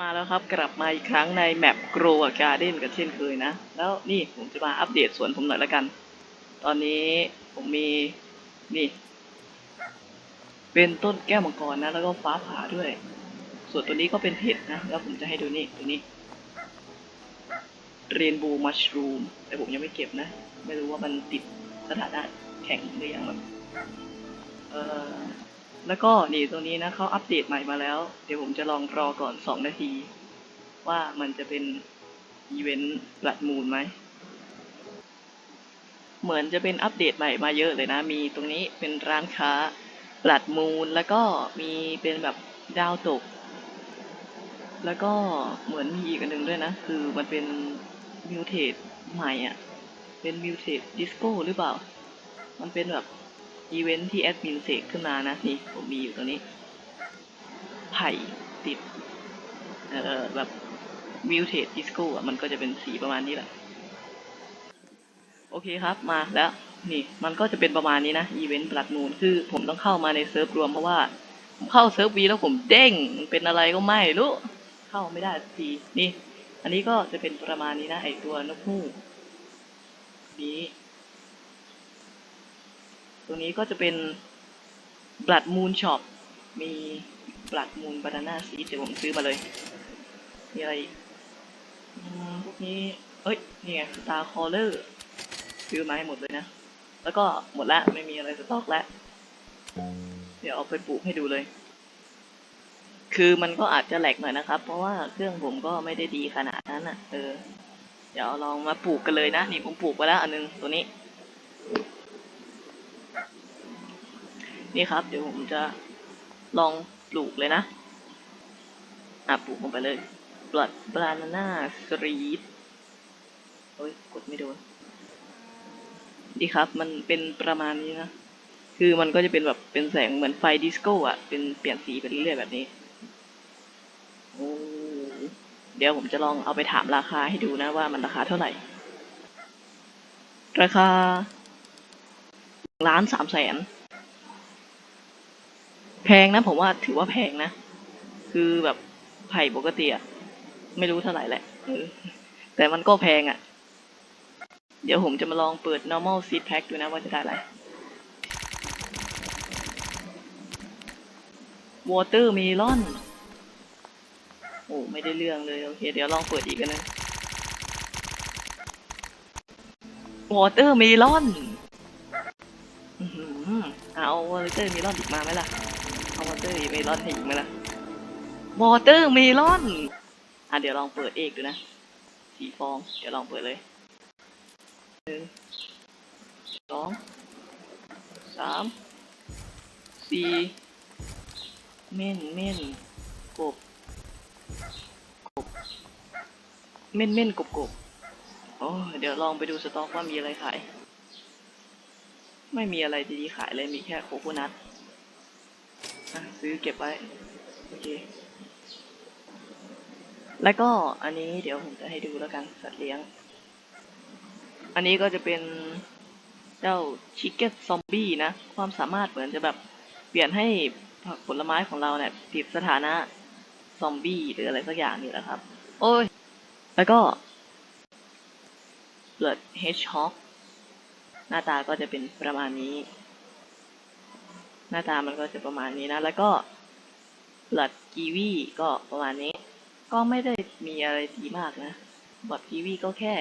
มาแล้วครับกลับมาอีกครั้งในแมปโกรการ์เด้นกันเช่นเคยนะ แล้วนี่ผมจะมาอัปเดตสวนผมหน่อยละกัน ตอนนี้ผมมีนี่ เป็นต้นแก้วมังกรนะ แล้วก็ฟ้าผ่าด้วย ส่วนตัวนี้ก็เป็นเห็ดนะ แล้วผมจะให้ดูนี่ตัวนี้เรนโบว์มัชรูมแต่ผมยังไม่เก็บนะ ไม่รู้ว่ามันติดสถานะแข็งหรือยังแบบเออ แล้วก็นี่ตรงนี้นะเขาอัปเดตใหม่มาแล้ว เดี๋ยวผมจะลองรอก่อนสองนาที ว่ามันจะเป็นอีเวนต์บลัดมูนไหม เหมือนจะเป็นอัปเดตใหม่มาเยอะเลยนะ มีตรงนี้เป็นร้านค้าบลัดมูนแล้วก็มีเป็นแบบดาวตก แล้วก็เหมือนมีอีกอันหนึ่งด้วยนะ คือมันเป็นมิวเทสใหม่อะ เป็นมิวเทสดิสโก้หรือเปล่า มันเป็นแบบ อีเวนท์ที่แอดมินเสกขึ้นมานะนี่ผมมีอยู่ตรงนี้ ไผ่ติด เอ่อแบบมิวเทสดิสโก้อะมันก็จะเป็นสีประมาณนี้แหละ โอเคครับมาแล้วนี่มันก็จะเป็นประมาณนี้นะอีเวนต์ปลัดนูนคือผมต้องเข้ามาในเซิร์ฟรวมเพราะว่าผมเข้าเซิร์ฟวีแล้วผมเด้งเป็นอะไรก็ไม่รู้เข้าไม่ได้ทีนี่ อันนี้ก็จะเป็นประมาณนี้นะไอตัวนกฮูกนี้ ตัวนี้ก็จะเป็น Blood Moon Shop มี Blood Moon Banana Seed เดี๋ยวผมซื้อมาเลย มีอะไรอืมพวกนี้ เอ้ย นี่ไง Star Caller ซื้อมาให้หมดเลยนะ แล้วก็หมดละไม่มีอะไรสต็อกแล้ว เดี๋ยวเอาไปปลูกให้ดูเลย คือมันก็อาจจะแหลกหน่อยนะครับ เพราะว่าเครื่องผมก็ไม่ได้ดีขนาดนั้นอะ เออ เดี๋ยวลองมาปลูกกันเลยนะ นี่ผมปลูกไปแล้วอันนึงตัวนี้ นี่ครับ เดี๋ยวผมจะลองปลูกเลยนะ อะปลูกลงไปเลย blood banana street โอ้ยกดไม่โดนดีครับ มันเป็นประมาณนี้นะ คือมันก็จะเป็นแบบเป็นแสงเหมือนไฟดิสโก้อะเป็นเปลี่ยนสีไปเรื่อยๆแบบนี้โอ้เดี๋ยวผมจะลองเอาไปถามราคาให้ดูนะว่ามันราคาเท่าไหร่ ราคาล้านสามแสน แพงนะผมว่าถือว่าแพงนะ คือแบบไผ่ปกติอะไม่รู้เท่าไหร่แหละแต่มันก็แพงอะเดี๋ยวผมจะมาลองเปิด normal seed pack ดูนะว่าจะได้อะไร water melon โอ้ไม่ได้เรื่องเลย โอเค เดี๋ยวลองเปิดอีกกันนะ water melon เอา water melon อีกมาไหมล่ะ เอา water melon ให้อีกไหมล่ะ water melon อะเดี๋ยวลองเปิดเอกดูนะ สีฟอง เดี๋ยวลองเปิดเลยหนึ่งสองสามสี่เม่นเม่นกบกบเม่นเม่นกบกบโอ้ยเดี๋ยวลองไปดูสต็อกว่ามีอะไรขาย ไม่มีอะไรดีๆขายเลยมีแค่โคโคนัทอะ ซื้อเก็บไว้โอเคแล้วก็อันนี้เดี๋ยวผมจะให้ดูแล้วกันสัตว์เลี้ยง อันนี้ก็จะเป็นเจ้าชิคเก้นซอมบี้นะ ความสามารถเหมือนจะแบบเปลี่ยนให้ผักผลไม้ของเราเนี่ยติดสถานะซอมบี้หรืออะไรสักอย่างนี่แหละครับ โอ้ย แล้วก็ Blood Hedgehog หน้าตาก็จะเป็นประมาณนี้ หน้าตามันก็จะประมาณนี้นะ แล้วก็ Blood Kiwi ก็ประมาณนี้ ก็ไม่ได้มีอะไรดีมากนะ Blood Kiwi ก็แค่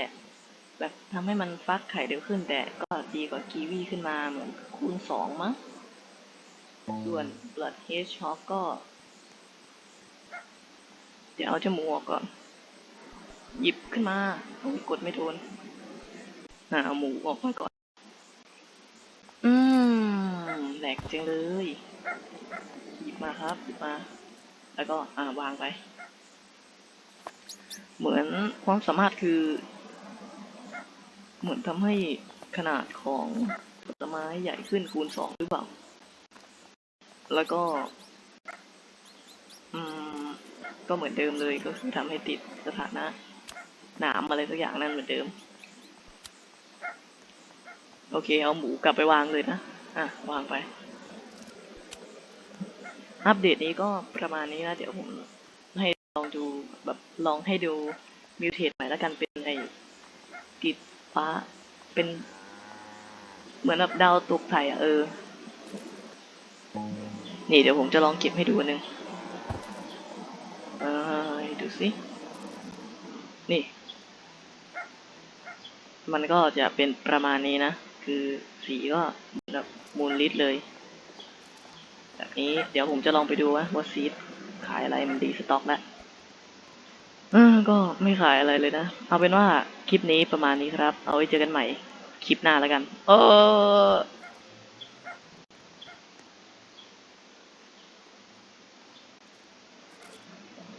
แบบทำให้มันฟักไข่เร็วขึ้น แต่ก็ดีกว่ากีวีขึ้นมาเหมือนคูณสองมั้งส่วน Blood Hedgehog ก็ เดี๋ยวเอาจมูกออกก่อน หยิบขึ้นมาโอ้ยกดไม่โดนอะเอาหมูออกมาก่อน อืมแหล กจังเลย หยิบมาครับหยิบมา แล้วก็อ่าวางไป เหมือนความสามารถคือ เหมือนทำให้ขนาดของผลไม้ใหญ่ขึ้นคูณสองหรือเปล่า แล้วก็ อืม ก็เหมือนเดิมเลยก็คือทำให้ติดสถานะหนามอะไรสักอย่างนั่นเหมือนเดิม โอเค เอาหมูกลับไปวางเลยนะ อะ วางไป อัปเดตนี้ก็ประมาณนี้นะเดี๋ยวผมให้ลองดูแบบลองให้ดูมิวเทสใหม่แล้วกันเป็นไอ้ติดฟ้าเป็น เหมือนแบบดาวตกไทยอะเออ นี่เดี๋ยวผมจะลองเก็บให้ดูหนึงเออดูสิ นี่ มันก็จะเป็นประมาณนี้นะ คือสีก็แบบมูลลิตเลย แบบนี้เดี๋ยวผมจะลองไปดูว่าว่าซีดขายอะไรมันดีสต็อกแล้วก็ไม่ขายอะไรเลยนะ เอาเป็นว่าคลิปนี้ประมาณนี้ครับ เอาไว้เจอกันใหม่ คลิปหน้าแล้วกัน เออ